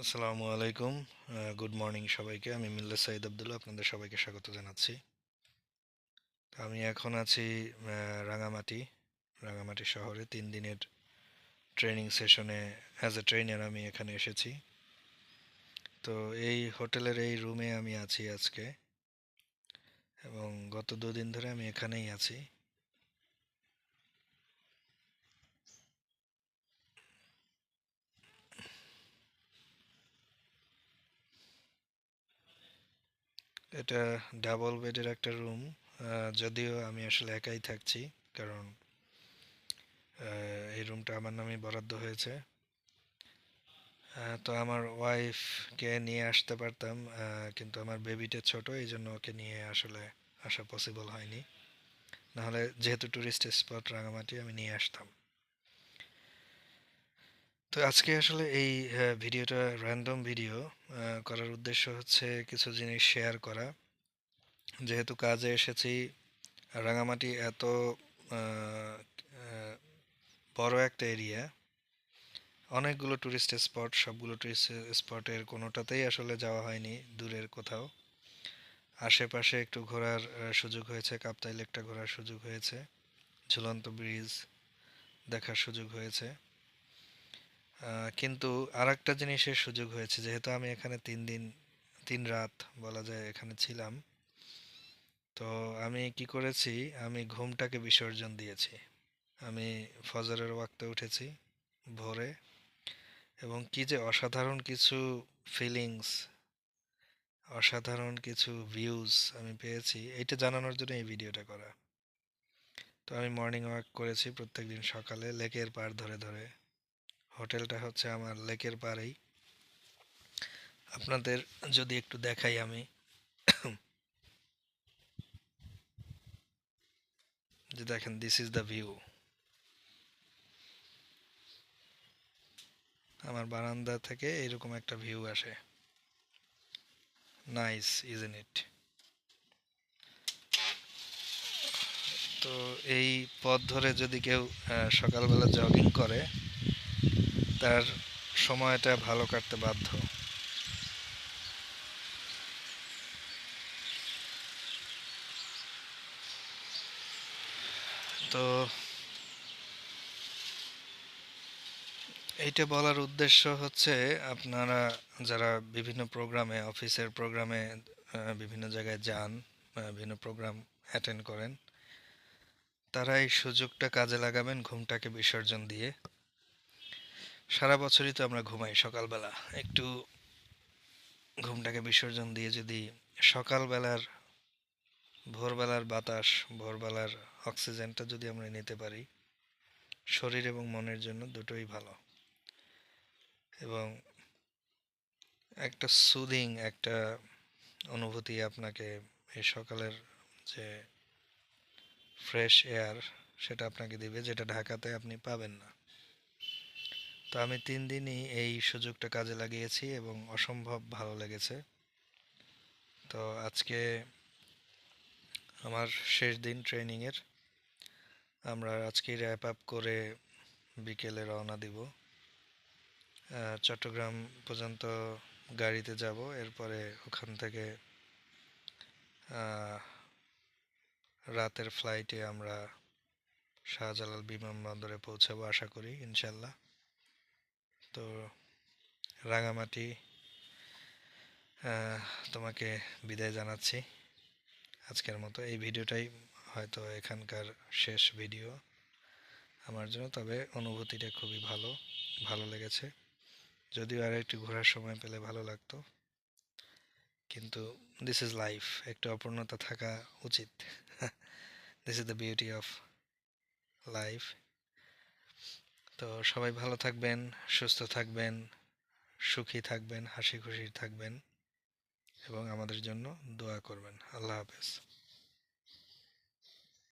আসসালামু আলাইকুম। Good morning সবাইকে। আমি মিল্লা সাইদ আবদুল্লাহ, আপনাদের সবাইকে স্বাগত জানাচ্ছি। আমি এখন আছি রাঙামাটি রাঙামাটি শহরে। তিন দিনের ট্রেনিং সেশনে অ্যাজ এ ট্রেনার আমি এখানে এসেছি। তো এই হোটেলের এই রুমে আমি আছি আজকে। এবং গত দুদিন ধরে আমি এখানেই আছি। এটা ডাবল বেডের একটা রুম যদিও আমি আসলে একাই থাকছি, কারণ এই রুমটা আমার নামে বরাদ্দ হয়েছে। তো আমার ওয়াইফকে নিয়ে আসতে পারতাম কিন্তু আমার বেবিটা ছোট, এই জন্য ওকে নিয়ে আসলে আসা পসিবল হয়নি। নাহলে যেহেতু ট্যুরিস্ট স্পট রাঙামাটি, আমি নিয়ে আসতাম। তো আজকে আসলে এই ভিডিওটা র্যান্ডম ভিডিও করার উদ্দেশ্য হচ্ছে কিছু জিনিস শেয়ার করা। যেহেতু কাজে এসেছি, রাঙামাটি এত বড় একটা এরিয়া অনেকগুলো টুরিস্ট স্পট সবগুলো টুরিস্ট স্পটের কোনোটাতেই আসলে যাওয়া হয়নি, দূরের কোথাও। আশেপাশে একটু ঘোরার সুযোগ হয়েছে, কাপ্তাই লেকটা ঘোরার সুযোগ হয়েছে, ঝুলন্ত ব্রিজ দেখার সুযোগ হয়েছে। কিন্তু আর একটা জিনিসের সুযোগ হয়েছে, যেহেতু আমি এখানে তিন দিন, তিন রাত বলা যায় এখানে ছিলাম, তো আমি কি করেছি, আমি ঘুমটাকে বিসর্জন দিয়েছি। আমি ফজরের ওয়াক্তে উঠেছি ভোরে এবং কি যে অসাধারণ কিছু ফিলিংস অসাধারণ কিছু ভিউজ আমি পেয়েছি, এইটা জানানোর জন্য এই ভিডিওটা করা। তো আমি মর্নিং ওয়াক করেছি প্রত্যেকদিন সকালে, লেকের পার ধরে ধরে। হোটেলটা হচ্ছে আমার লেকের পাড়েই আপনাদের যদি একটু দেখাই আমি। যে দেখেন দিস ইজ দ্য ভিউ আমার বারান্দা থেকে এরকম একটা ভিউ আসে। নাইস ইজ ইজেন ইট তো এই পথ ধরে যদি কেউ সকালবেলা জগিং করে তার সময়টা ভালো কাটতে বাধ্য। তো এইটা বলার উদ্দেশ্য হচ্ছে আপনারা যারা বিভিন্ন প্রোগ্রামে, অফিসের প্রোগ্রামে বিভিন্ন জায়গায় যান বিভিন্ন প্রোগ্রাম অ্যাটেন্ড করেন, তারা এই সুযোগটা কাজে লাগাবেন ঘুমটাকে বিসর্জন দিয়ে। সারা বছরই তো আমরা ঘুমাই সকালবেলা। একটু ঘুমটাকে বিসর্জন দিয়ে যদি সকালবেলার ভোরবেলার বাতাস, ভোরবেলার অক্সিজেনটা যদি আমরা নিতে পারি, শরীর এবং মনের জন্য দুটোই ভালো। এবং একটা সুদিং একটা অনুভূতি আপনাকে এই সকালের যে ফ্রেশ এয়ার সেটা আপনাকে দিবে, যেটা ঢাকাতে আপনি পাবেন না। তো আমি তিন দিনই এই সুযোগটা কাজে লাগিয়েছি এবং অসম্ভব ভালো লেগেছে। তো আজকে আমার শেষ দিন ট্রেনিংয়ের আমরা আজকে র্যাপ আপ করে বিকেলে রওনা দিব। চট্টগ্রাম পর্যন্ত গাড়িতে যাব, এরপরে ওখান থেকে রাতের ফ্লাইটে আমরা শাহজালাল বিমানবন্দরে পৌঁছাবো আশা করি, ইনশাল্লাহ। তো রাঙামাটি তোমাকে বিদায় জানাচ্ছি। আজকের মতো এই ভিডিওটাই হয়তো এখানকার শেষ ভিডিও আমার জন্য, তবে অনুভূতিটা খুবই ভালো ভালো লেগেছে। যদিও আর একটু ঘোরার সময় পেলে ভালো লাগতো, কিন্তু দিস ইজ লাইফ একটু অপূর্ণতা থাকা উচিত। This is the beauty of life তো সবাই ভালো থাকবেন, সুস্থ থাকবেন, সুখী থাকবেন হাসি খুশি থাকবেন এবং আমাদের জন্য দোয়া করবেন। আল্লাহ হাফেজ।